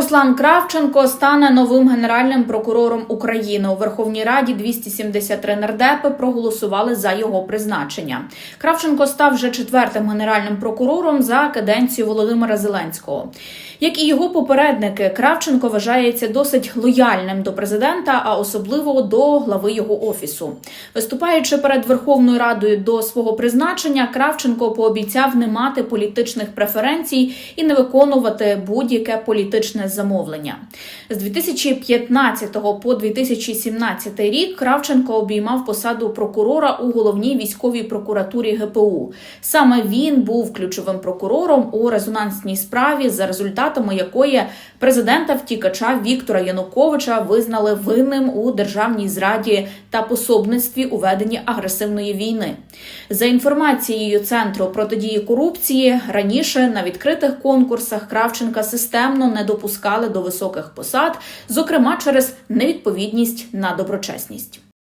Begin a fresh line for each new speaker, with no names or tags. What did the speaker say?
Руслан Кравченко стане новим генеральним прокурором України. У Верховній Раді 273 нардепи проголосували за його призначення. Кравченко став вже четвертим генеральним прокурором за каденцію Володимира Зеленського. Як і його попередники, Кравченко вважається досить лояльним до президента, а особливо до глави його офісу. Виступаючи перед Верховною Радою до свого призначення, Кравченко пообіцяв не мати політичних преференцій і не виконувати будь-яке політичне замовлення. З 2015 по 2017 рік Кравченко обіймав посаду прокурора у головній військовій прокуратурі ГПУ. Саме він був ключовим прокурором у резонансній справі, за результатами якої президента втікача Віктора Януковича визнали винним у державній зраді та пособництві у веденні агресивної війни. За інформацією центру протидії корупції, раніше на відкритих конкурсах Кравченка системно не допускали до високих посад, зокрема через невідповідність на доброчесність.